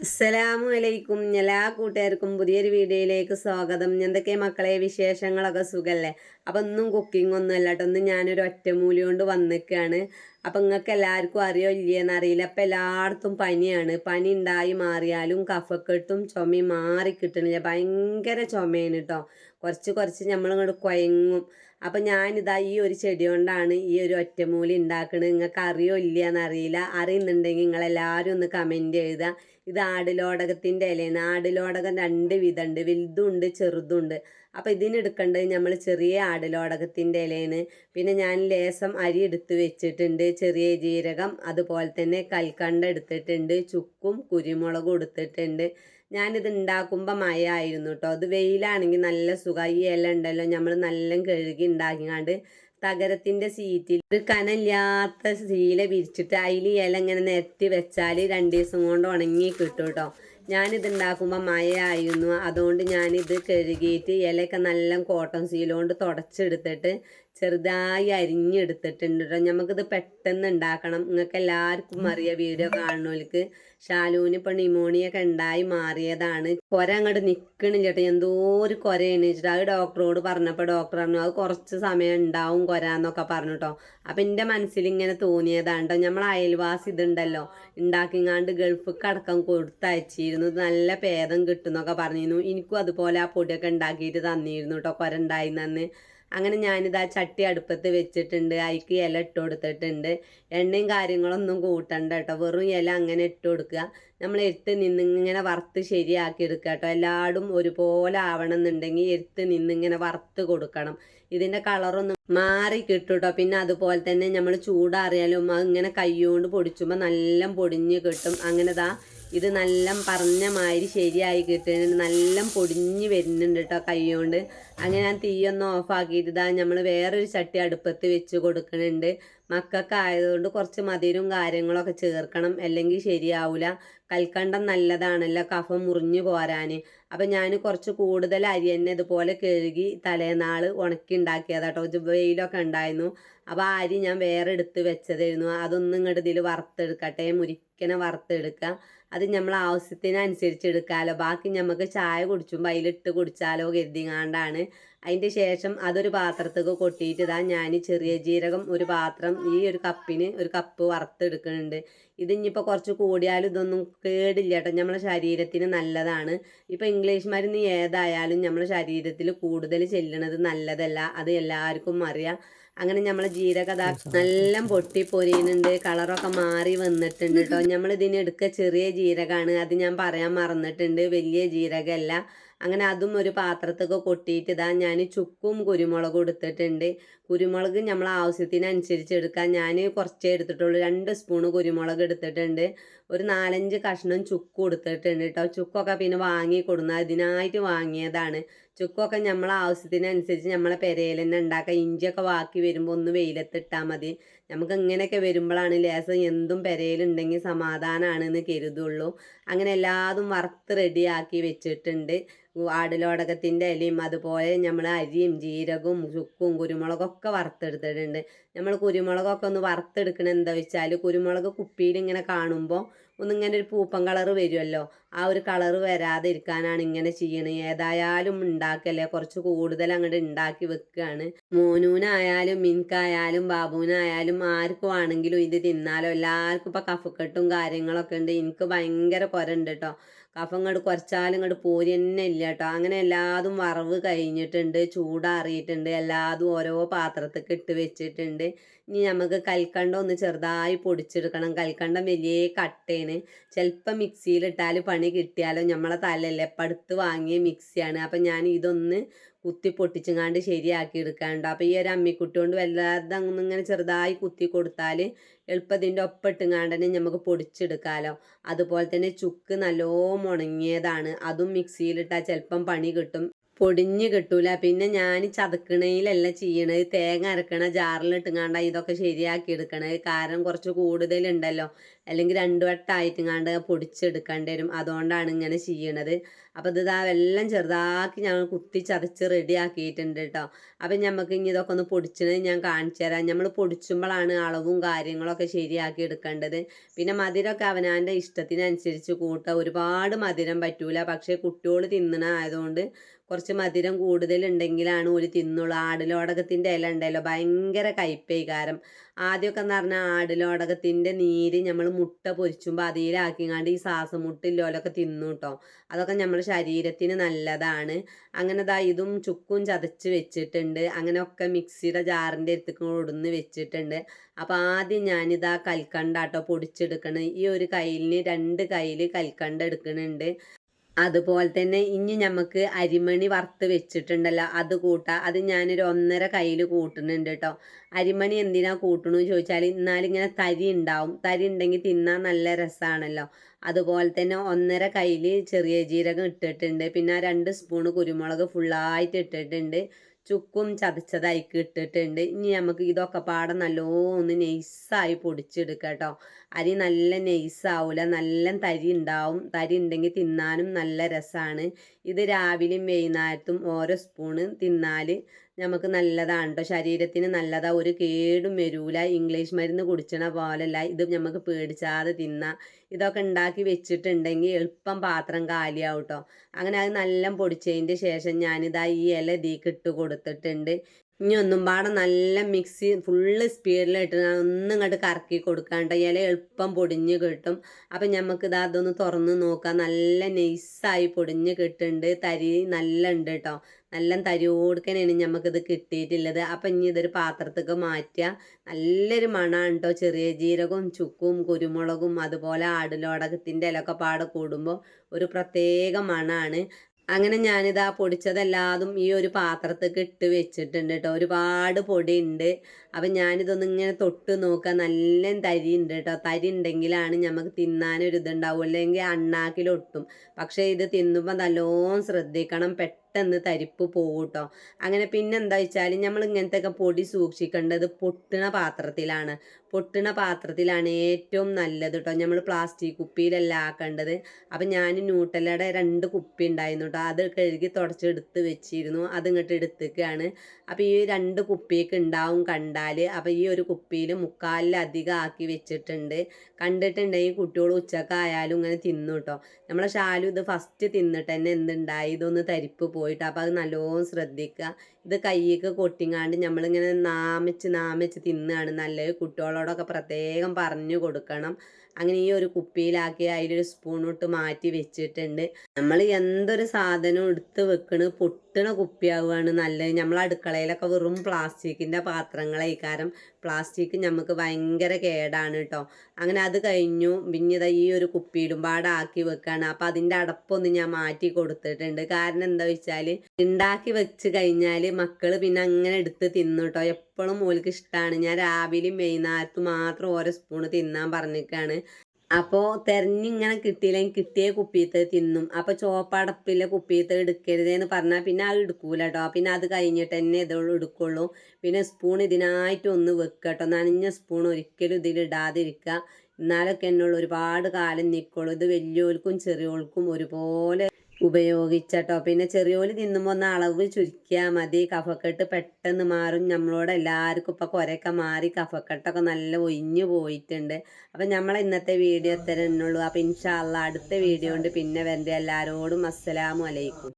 അസ്സലാമു അലൈക്കും എല്ലാ കൂട്ടുകാർക്കും പുതിയൊരു വീഡിയോയിലേക്ക് സ്വാഗതം. എന്തൊക്കെ മക്കളെ വിശേഷങ്ങളൊക്കെ സുഖല്ലേ? അപ്പം ഒന്നും കുക്കിംഗ് ഒന്നും അല്ല കേട്ടോ. ഒന്ന് ഞാനൊരു ഒറ്റമൂലി കൊണ്ട് വന്നിക്കാണ്. അപ്പം നിങ്ങൾക്ക് എല്ലാവർക്കും അറിയോ ഇല്ലയെന്ന് അറിയില്ല അപ്പം എല്ലായിടത്തും പനിയാണ്. പനി ഉണ്ടായി മാറിയാലും കഫക്കെട്ടും ചുമയും മാറി കിട്ടണില്ല. ഭയങ്കര ചുമയാണ് കേട്ടോ. കുറച്ച് കുറച്ച് നമ്മളിങ്ങോട്ട് കുഴങ്ങും അപ്പം ഞാനിതാ ഈ ഒരു ചെടി കൊണ്ടാണ് ഈ ഒരു ഒറ്റമൂലി ഉണ്ടാക്കുന്നത് നിങ്ങൾക്ക് അറിയോ ഇല്ല എന്നറിയില്ല അറിയുന്നുണ്ടെങ്കിൽ നിങ്ങളെല്ലാവരും ഒന്ന് കമന്റ് എഴുതുക ഇത് ആടിലോടകത്തിന്റെ ഇലയാണ്. ആടിലോടകം രണ്ട് വിധമുണ്ട്. വലുതുണ്ട് ചെറുതുണ്ട്. അപ്പോൾ ഇതിനെടുക്കേണ്ടത് നമ്മൾ ചെറിയ ആടിലോടകത്തിന്റെ ഇലയാണ്. പിന്നെ ഞാൻ ലേസം അരി എടുത്ത് വെച്ചിട്ടുണ്ട്. ചെറിയ ജീരകം അതുപോലെ തന്നെ കൽക്കണ്ട എടുത്തിട്ടുണ്ട്. ചുക്കും കുരുമുളകും എടുത്തിട്ടുണ്ട്. ഞാനിത് ഉണ്ടാക്കുമ്പോൾ മഴ ആയിരുന്നു കേട്ടോ അത് വെയിലാണെങ്കിൽ നല്ല സുഖം. ഈ ഇല ഉണ്ടല്ലോ നമ്മൾ നല്ല കഴുകി ഉണ്ടാക്കിക്കാണ്ട് തകരത്തിന്റെ സീറ്റിൽ ഒരു കനമില്ലാത്ത സീല വിരിച്ചിട്ട് അതിൽ ഇല ഇങ്ങനെ നിരത്തി വെച്ചാൽ രണ്ട് ദിവസം കൊണ്ട് ഉണങ്ങി കിട്ടും കേട്ടോ ഞാനിത് ഉണ്ടാക്കുമ്പോൾ മഴയായിരുന്നു. അതുകൊണ്ട് ഞാനിത് കഴുകിയിട്ട് ഇലയൊക്കെ നല്ല കോട്ടൺ സീലുകൊണ്ട് തുടച്ചെടുത്തിട്ട് ചെറുതായി അരിഞ്ഞെടുത്തിട്ടുണ്ട് കേട്ടോ. നമുക്കിത് പെട്ടെന്ന് ഉണ്ടാക്കണം നിങ്ങൾക്ക് എല്ലാവർക്കും അറിയാം വീഡിയോ കാണുന്നവർക്ക്. ഷാലൂന് ഇപ്പം ന്യൂമോണിയൊക്കെ ഉണ്ടായി മാറിയതാണ്. കുര അങ്ങോട്ട് നിൽക്കണില്ല കേട്ടോ. എന്തോ ഒരു കൊര എണീച്ചിട്ട് അത് ഡോക്ടറോട് പറഞ്ഞപ്പോൾ ഡോക്ടർ പറഞ്ഞു അത് കുറച്ച് സമയം ഉണ്ടാവും കുര എന്നൊക്കെ പറഞ്ഞു കേട്ടോ. അപ്പം എന്റെ മനസ്സിൽ ഇങ്ങനെ തോന്നിയതാണ് കേട്ടോ. നമ്മൾ അയൽവാസി ഇതുണ്ടല്ലോ ഉണ്ടാക്കിങ്ങാണ്ട് ഗൾഫിക്ക് അടക്കം കൊടുത്തയച്ചിരുന്നു നല്ല ഭേദം കിട്ടുന്നൊക്കെ പറഞ്ഞിരുന്നു. എനിക്കും അതുപോലെ ആ പൊടിയൊക്കെ ഉണ്ടാക്കിയിട്ട് തന്നിരുന്നു കേട്ടോ. കുര ഉണ്ടായിരുന്നെന്ന് അങ്ങനെ ഞാനിത് ആ ചട്ടി അടുപ്പത്ത് വെച്ചിട്ടുണ്ട്. അതിക്ക് ഇല ഇട്ട് കൊടുത്തിട്ടുണ്ട്. എണ്ണയും കാര്യങ്ങളൊന്നും കൂട്ടണ്ട കേട്ടോ. വെറും ഇല അങ്ങനെ ഇട്ട് കൊടുക്കുക. നമ്മൾ എടുത്ത് നിന്നിങ്ങനെ വറുത്ത് ശരിയാക്കി എടുക്കുക കേട്ടോ. എല്ലാടും ഒരുപോലെ ആവണം എന്നുണ്ടെങ്കിൽ എടുത്ത് നിന്നിങ്ങനെ വറുത്ത് കൊടുക്കണം. ഇതിന്റെ കളറൊന്നും മാറി കിട്ടും കേട്ടോ. പിന്നെ അതുപോലെ തന്നെ നമ്മൾ ചൂടാറിയാലും ഇങ്ങനെ കൈകൊണ്ട് പൊടിച്ചുമ്പോൾ നല്ല പൊടിഞ്ഞ് കിട്ടും. അങ്ങനെ ദാ ഇത് നല്ല പറഞ്ഞ മാതിരി ശരിയായി കിട്ടുന്നുണ്ട് നല്ല പൊടിഞ്ഞ് വരുന്നുണ്ട് കേട്ടോ കൈകൊണ്ട്. അങ്ങനെ ഞാൻ തീയൊന്ന് ഓഫാക്കിയിട്ട് ഇതാ നമ്മൾ വേറൊരു ചട്ടി അടുപ്പത്ത് വെച്ച് കൊടുക്കുന്നുണ്ട് മക്കൾക്ക് ആയതുകൊണ്ട് കുറച്ച് മധുരവും കാര്യങ്ങളൊക്കെ ചേർക്കണം. അല്ലെങ്കിൽ ശരിയാവില്ല കൽക്കണ്ടം നല്ലതാണല്ലോ. കഫം മുറിഞ്ഞു പോരാൻ അപ്പം ഞാൻ കുറച്ച് കൂടുതൽ അരി തന്നെ ഇതുപോലെ കഴുകി തലേനാൾ ഉണക്കി ഉണ്ടാക്കിയതാട്ടോ വെയിലൊക്കെ ഉണ്ടായിരുന്നു. അപ്പോൾ ആ അരി ഞാൻ വേറെ എടുത്ത് വെച്ചതായിരുന്നു. അതൊന്നും ഇങ്ങോട്ട് ഇതിൽ വറുത്തെടുക്കട്ടെ. മുരിക്കനെ വറുത്തെടുക്കുക. അത് നമ്മൾ ആവശ്യത്തിനനുസരിച്ച് എടുക്കാമല്ലോ ബാക്കി നമുക്ക് ചായ കുടിച്ചുമ്പോൾ അതിലിട്ട് കുടിച്ചാലോ കരുതിങ്ങാണ്ടാണ്. അതിന്റെ ശേഷം അതൊരു പാത്രത്തേക്ക് കൊട്ടിയിട്ട് ഇതാ ഞാൻ ചെറിയ ജീരകം ഒരു പാത്രം ഈ ഒരു കപ്പിന് ഒരു കപ്പ് വറുത്തെടുക്കുന്നുണ്ട്. ഇത് ഇനിയിപ്പോൾ കുറച്ച് കൂടിയാലും ഇതൊന്നും കേടില്ല കേട്ടോ. നമ്മളെ ശരീരത്തിന് നല്ലതാണ്. ഇപ്പോൾ ഇംഗ്ലീഷ് മരുന്ന് ഏതായാലും നമ്മളെ ശരീരത്തിൽ കൂടുതൽ ചെല്ലണത് നല്ലതല്ല. അത് എല്ലാവർക്കും അറിയാം. അങ്ങനെ നമ്മളെ ജീരക നല്ല പൊട്ടി പൊരിയുന്നുണ്ട് കളറൊക്കെ മാറി വന്നിട്ടുണ്ട് കേട്ടോ. നമ്മൾ ഇതിന് എടുക്ക ചെറിയ ജീരകമാണ് അത് ഞാൻ പറയാൻ മറന്നിട്ടുണ്ട്. വലിയ ജീരകമല്ല. അങ്ങനെ അതും ഒരു പാത്രത്തൊക്കെ കൊട്ടിയിട്ട് ഇതാ ഞാൻ ചുക്കും കുരുമുളകും എടുത്തിട്ടുണ്ട്. കുരുമുളക് നമ്മൾ ആവശ്യത്തിനനുസരിച്ച് എടുക്കാം. ഞാൻ കുറച്ചേ എടുത്തിട്ടുള്ളൂ. രണ്ട് സ്പൂണ് കുരുമുളക് എടുത്തിട്ടുണ്ട്. ഒരു നാലഞ്ച് കഷ്ണം ചുക്ക് കൊടുത്തിട്ടുണ്ട് കേട്ടോ. ചുക്കൊക്കെ പിന്നെ വാങ്ങി കൊടുന്ന ഇതിനായിട്ട് വാങ്ങിയതാണ്. ചുക്കൊക്കെ നമ്മളെ ആവശ്യത്തിനനുസരിച്ച് നമ്മളെ പെരയിൽ തന്നെ ഉണ്ടാക്കാം. ഇഞ്ചിയൊക്കെ ബാക്കി വരുമ്പോൾ ഒന്ന് വെയിലത്തിട്ടാൽ മതി. നമുക്ക് ഇങ്ങനെയൊക്കെ വരുമ്പോഴാണ് ലേസം എന്തും പെരയിലുണ്ടെങ്കിൽ സമാധാനമാണെന്ന് കരുതുള്ളൂ. അങ്ങനെ എല്ലാതും വറുത്ത് റെഡിയാക്കി വെച്ചിട്ടുണ്ട്. ആടലോടകത്തിന്റെ ഇലയും അതുപോലെ നമ്മൾ അരിയും ജീരകവും ചുക്കും കുരുമുളകൊക്കെ വറുത്തെടുത്തിട്ടുണ്ട്. നമ്മൾ കുരുമുളകൊക്കെ ഒന്ന് വറുത്തെടുക്കണ എന്താ വെച്ചാൽ കുരുമുളക് കുപ്പിയിൽ ഇങ്ങനെ കാണുമ്പോൾ ഒന്നിങ്ങനെ ഒരു പൂപ്പൻ കളറ് വരുമല്ലോ. ആ ഒരു കളറ് വരാതെ ഇരിക്കാനാണ് ഇങ്ങനെ ചെയ്യണത് ഏതായാലും ഉണ്ടാക്കല്ലേ. കുറച്ച് കൂടുതൽ അങ്ങോട്ട് ഉണ്ടാക്കി വെക്കുകയാണ് മോനൂനായാലും മിൻക്കായാലും ബാബുവിനായാലും ആർക്കും ആണെങ്കിലും ഇത് തിന്നാലോ. എല്ലാവർക്കും ഇപ്പം കഫക്കെട്ടും കാര്യങ്ങളൊക്കെ ഉണ്ട്. എനിക്ക് ഭയങ്കര കുരണ്ട് കേട്ടോ കഫം ഇങ്ങോട്ട് കുറച്ചാലും ഇങ്ങോട്ട് പോരി തന്നെ ഇല്ല കേട്ടോ അങ്ങനെ എല്ലാതും വറവ് കഴിഞ്ഞിട്ടുണ്ട് ചൂടാറിയിട്ടുണ്ട് എല്ലാതും ഓരോ പാത്രത്തേക്ക് ഇട്ട് വെച്ചിട്ടുണ്ട്. ഇനി നമുക്ക് കൽക്കണ്ടം ഒന്ന് ചെറുതായി പൊടിച്ചെടുക്കണം. കൽക്കണ്ടം വലിയ കട്ടയാണ് ചിലപ്പോൾ മിക്സിയിലിട്ടാൽ പണി കിട്ടിയാലോ? നമ്മളെ തലയല്ലേ അപ്പം അടുത്ത് വാങ്ങിയ മിക്സിയാണ്. അപ്പം ഞാൻ ഇതൊന്ന് കുത്തി പൊട്ടിച്ചങ്ങാണ്ട് ശരിയാക്കി എടുക്കാനുണ്ട്. അപ്പോൾ ഈ ഒരു അമ്മിക്കുട്ടി കൊണ്ട് വല്ലാതെ ഇങ്ങനെ ചെറുതായി കുത്തി കൊടുത്താൽ എളുപ്പത്തിന്റെ ഒപ്പം ഇട്ടുങ്ങാണ്ട് തന്നെ നമുക്ക് പൊടിച്ചെടുക്കാമല്ലോ അതുപോലെ തന്നെ ചുക്ക് നല്ലോ ഉണങ്ങിയതാണ്. അതും മിക്സിയിലിട്ടാൽ ചിലപ്പം പണി കിട്ടും. പൊടിഞ്ഞ് കിട്ടൂല. പിന്നെ ഞാൻ ചതക്കണയിലല്ല ചെയ്യണത്. തേങ്ങ അരക്കണ ജാറിലിട്ടുങ്ങാണ്ട ഇതൊക്കെ ശരിയാക്കി എടുക്കണത്. കാരണം കുറച്ച് കൂടുതലുണ്ടല്ലോ. അല്ലെങ്കിൽ രണ്ട് വട്ടമായിട്ടുങ്ങാണ്ട് പൊടിച്ചെടുക്കേണ്ടി വരും. അതുകൊണ്ടാണ് ഇങ്ങനെ ചെയ്യണത്. അപ്പോൾ ഇത് ഇതാ എല്ലാം ചെറുതാക്കി ഞങ്ങൾ കുത്തി ചതച്ച് റെഡി ആക്കിയിട്ടുണ്ട് കേട്ടോ അപ്പം നമുക്ക് ഇനി ഇതൊക്കെ ഒന്ന് പൊടിച്ചത് ഞാൻ കാണിച്ചു തരാം. നമ്മൾ പൊടിച്ചുമ്പോഴാണ് അളവും കാര്യങ്ങളൊക്കെ ശരിയാക്കി എടുക്കേണ്ടത്. പിന്നെ മധുരമൊക്കെ അവനാന്റെ ഇഷ്ടത്തിനനുസരിച്ച് കൂട്ടുക ഒരുപാട് മധുരം പറ്റൂല. പക്ഷേ കുട്ടികൾ തിന്നണ ആയതുകൊണ്ട് കുറച്ച് മധുരം കൂടുതലുണ്ടെങ്കിലാണ് ഒരു തിന്നുള്ളൂ. ആടിലോടകത്തിന്റെ ഇല ഉണ്ടല്ലോ ഭയങ്കര കയ്പേകാരം. ആദ്യമൊക്കെ എന്ന് പറഞ്ഞാൽ ആടിലോടകത്തിന്റെ നീര് നമ്മൾ മുട്ട പൊരിച്ചുമ്പോൾ അതിലാക്കിങ്ങാണ്ട് ഈ ശ്വാസമുട്ടില്ലോലൊക്കെ തിന്നു കേട്ടോ അതൊക്കെ നമ്മുടെ ശരീരത്തിന് നല്ലതാണ്. അങ്ങനെ ദാ ഇതും ചുക്കും ചതച്ച് വെച്ചിട്ടുണ്ട്. അങ്ങനെയൊക്കെ മിക്സിയുടെ ജാറിന്റെ അടുത്തേക്ക് കൊടുന്ന് വെച്ചിട്ടുണ്ട്. അപ്പോൾ ആദ്യം ഞാനിതാ കൽക്കണ്ടാട്ടോ പൊടിച്ചെടുക്കണത് ഈ ഒരു കയ്യിലിന് രണ്ട് കയ്യിൽ കൽക്കണ്ട എടുക്കുന്നുണ്ട് അതുപോലെ തന്നെ ഇനി നമുക്ക് അരിമണി വറുത്ത് വെച്ചിട്ടുണ്ടല്ലോ അത് കൂട്ടാം. അത് ഞാനൊരു ഒന്നര കയ്യിൽ കൂട്ടുന്നുണ്ട് കേട്ടോ അരിമണി എന്തിനാ കൂട്ടണു ചോദിച്ചാൽ ഇങ്ങനെ തരി ഉണ്ടാവും. തരി ഉണ്ടെങ്കിൽ തിന്നാൻ നല്ല രസമാണല്ലോ അതുപോലെ തന്നെ ഒന്നര കയ്യിൽ ചെറിയ ജീരകം ഇട്ടിട്ടുണ്ട്. പിന്നെ രണ്ട് സ്പൂണ് കുരുമുളക് ഫുള്ളായിട്ട് ഇട്ടിട്ടുണ്ട്. ചുക്കും ചതച്ചതായിക്ക് ഇട്ടിട്ടുണ്ട്. ഇനി നമുക്ക് ഇതൊക്കെ പാടെ നല്ലോന്ന് നെയ്സായി പൊടിച്ചെടുക്കാം കേട്ടോ അരി നല്ല നൈസാവില്ല നല്ല തരി ഉണ്ടാവും തരി ഉണ്ടെങ്കിൽ തിന്നാനും നല്ല രസമാണ് ഇത് രാവിലെയും വൈകുന്നേരത്തും ഓരോ സ്പൂണ് തിന്നാൽ നമുക്ക് നല്ലതാണ് കേട്ടോ ശരീരത്തിന് നല്ലതാണ് ഒരു കേടും വരൂല. ഇംഗ്ലീഷ് മരുന്ന് കുടിച്ചണ പോലല്ല. ഇത് നമുക്ക് പേടിച്ചാതെ തിന്നാം. ഇതൊക്കെ ഉണ്ടാക്കി വെച്ചിട്ടുണ്ടെങ്കിൽ എളുപ്പം പാത്രം കാലിയാവും കേട്ടോ അങ്ങനെ അത് നല്ല പൊടിച്ചതിന്റെ ശേഷം ഞാനിതാ ഈ ഇല ഇതിലേക്ക് ഇട്ട് കൊടുത്തിട്ടുണ്ട്. ഇനി ഒന്നും പാടെ നല്ല മിക്സി ഫുള്ള് സ്പീഡിലിട്ട് ഒന്നും ഇങ്ങോട്ട് കറക്കി കൊടുക്കാണ്ട് ഇല എളുപ്പം പൊടിഞ്ഞ് കിട്ടും. അപ്പം നമുക്ക് ഇത് അതൊന്ന് തുറന്ന് നോക്കാം. നല്ല നൈസായി പൊടിഞ്ഞ് കിട്ടുന്നുണ്ട് തരി നല്ല ഉണ്ട് കേട്ടോ നല്ല തരിയോടുക്കനെയാണ് നമുക്കിത് കിട്ടിയിട്ടുള്ളത് അപ്പം ഇനി ഇതൊരു പാത്രത്തേക്ക് മാറ്റുക നല്ലൊരു മണമാണ് കേട്ടോ ചെറിയ ജീരകവും ചുക്കും കുരുമുളകും അതുപോലെ ആടുലോടകത്തിന്റെ ഇലൊക്കെ പാടെ കൂടുമ്പോൾ ഒരു പ്രത്യേക മണമാണ് അങ്ങനെ ഞാനിതാ പൊടിച്ചതെല്ലാതും ഈ ഒരു പാത്രത്തേക്ക് ഇട്ട് വെച്ചിട്ടുണ്ട് കേട്ടോ ഒരുപാട് പൊടി ഉണ്ട് അപ്പം ഞാനിതൊന്നും ഇങ്ങനെ തൊട്ട് നോക്കുക നല്ല തരി ഉണ്ട് കേട്ടോ തരി ഉണ്ടെങ്കിലാണ് നമുക്ക് തിന്നാനൊരു ഇതുണ്ടാവും അല്ലെങ്കിൽ അണ്ണാക്കിലൊട്ടും. പക്ഷേ ഇത് തിന്നുമ്പോൾ നല്ലോണം ശ്രദ്ധിക്കണം. പെട്ടെന്ന് തരിപ്പ് പോകും കേട്ടോ അങ്ങനെ പിന്നെ എന്താ വെച്ചാൽ നമ്മൾ ഇങ്ങനത്തെ പൊടി സൂക്ഷിക്കേണ്ടത് പൊട്ടുന്ന പാത്രത്തിലാണ്. പൊട്ടുന്ന പാത്രത്തിലാണ് ഏറ്റവും നല്ലത് കേട്ടോ നമ്മൾ പ്ലാസ്റ്റിക് കുപ്പിയിലല്ല ആക്കേണ്ടത്. അപ്പം ഞാൻ ന്യൂട്ടലയുടെ രണ്ട് കുപ്പി ഉണ്ടായിരുന്നു കേട്ടോ അത് കഴുകി തുടച്ചെടുത്ത് വെച്ചിരുന്നു. അത് ഇങ്ങോട്ട് എടുത്തേക്കാണ്. അപ്പോൾ ഈ രണ്ട് കുപ്പിയൊക്കെ ഉണ്ടാവും കണ്ടാൽ അപ്പോൾ ഈ ഒരു കുപ്പിയിൽ മുക്കാലിലധികം ആക്കി വെച്ചിട്ടുണ്ട്. കണ്ടിട്ടുണ്ടെങ്കിൽ കുട്ടികൾ ഉച്ചക്കായാലും ഇങ്ങനെ തിന്നു കേട്ടോ നമ്മളെ ഷാലു ഇത് ഫസ്റ്റ് തിന്നിട്ട് തന്നെ എന്തുണ്ടായി? ഇതൊന്ന് തരിപ്പ് പോയിട്ട് അപ്പോൾ അത് നല്ലോണം ശ്രദ്ധിക്കുക ഇത് കൈയ്യൊക്കെ കൊട്ടിങ്ങാണ്ട് നമ്മളിങ്ങനെ നാമിച്ച് നാമിച്ച് തിന്നുകയാണ് നല്ല കുട്ടികളോടൊക്കെ പ്രത്യേകം പറഞ്ഞു കൊടുക്കണം. അങ്ങനെ ഈ ഒരു കുപ്പിയിലാക്കി അതിലൊരു സ്പൂണിട്ട് മാറ്റി വെച്ചിട്ടുണ്ട്. നമ്മൾ എന്തൊരു സാധനം എടുത്ത് വെക്കണ് പൊട്ടണ കുപ്പിയാവുകയാണ് നല്ലത്. നമ്മൾ അടുക്കളയിലൊക്കെ വെറും പ്ലാസ്റ്റിക്കിന്റെ പാത്രങ്ങളായിക്കാരം പ്ലാസ്റ്റിക് നമുക്ക് ഭയങ്കര കേടാണ് കേട്ടോ അങ്ങനെ അത് കഴിഞ്ഞു. പിന്നെ ഈ ഒരു കുപ്പിയിലും പാടാക്കി വെക്കുകയാണ് അപ്പം അതിന്റെ അടപ്പൊന്ന് ഞാൻ മാറ്റി കൊടുത്തിട്ടുണ്ട്. കാരണം എന്താ വെച്ചാൽ ഉണ്ടാക്കി വെച്ച് കഴിഞ്ഞാൽ മക്കൾ പിന്നെ അങ്ങനെ എടുത്ത് തിന്നു കേട്ടോ എപ്പോഴും മോൾക്ക് ഇഷ്ടമാണ് ഞാൻ രാവിലെയും വൈകുന്നേരത്തും മാത്രം ഓരോ സ്പൂണ് തിന്നാൻ പറഞ്ഞിട്ടാണ് അപ്പോൾ തെരഞ്ഞിങ്ങനെ കിട്ടിയില്ലെങ്കിൽ കിട്ടിയ കുപ്പിയത്ത് തിന്നും. അപ്പോൾ ചോപ്പടപ്പിലെ കുപ്പിയത്ത് എടുക്കരുതെന്ന് പറഞ്ഞാൽ പിന്നെ അത് എടുക്കൂല കേട്ടോ പിന്നെ അത് കഴിഞ്ഞിട്ട് തന്നെ ഇത് എടുക്കുള്ളൂ. പിന്നെ സ്പൂൺ ഇതിനായിട്ട് ഒന്ന് വെക്കുക കേട്ടോ നനഞ്ഞ സ്പൂൺ ഒരിക്കലും ഇതിലിടാതിരിക്കുക എന്നാലൊക്കെ എന്നുള്ള ഒരുപാട് കാലം നിൽക്കുള്ളൂ ഇത് വലിയവർക്കും ചെറിയവർക്കും ഒരുപോലെ ഉപയോഗിച്ചട്ടോ. പിന്നെ ചെറിയോൽ തിന്നുമ്പോൾ ഒന്ന് അളവ് ചുരുക്കിയാൽ മതി. കഫക്കെട്ട് പെട്ടെന്ന് മാറും. നമ്മളോട് എല്ലാവർക്കും ഇപ്പം കുരയൊക്കെ മാറി കഫക്കെട്ടൊക്കെ നല്ല ഒഴിഞ്ഞു പോയിട്ടുണ്ട്. അപ്പം നമ്മളെ ഇന്നത്തെ വീഡിയോ എത്ര ഉള്ളൂ. അപ്പം ഇൻഷാല്ല അടുത്ത വീഡിയോ ഉണ്ട്. പിന്നെ വരണ്ട. എല്ലാവരോടും അസ്സലാമു അലൈക്കും.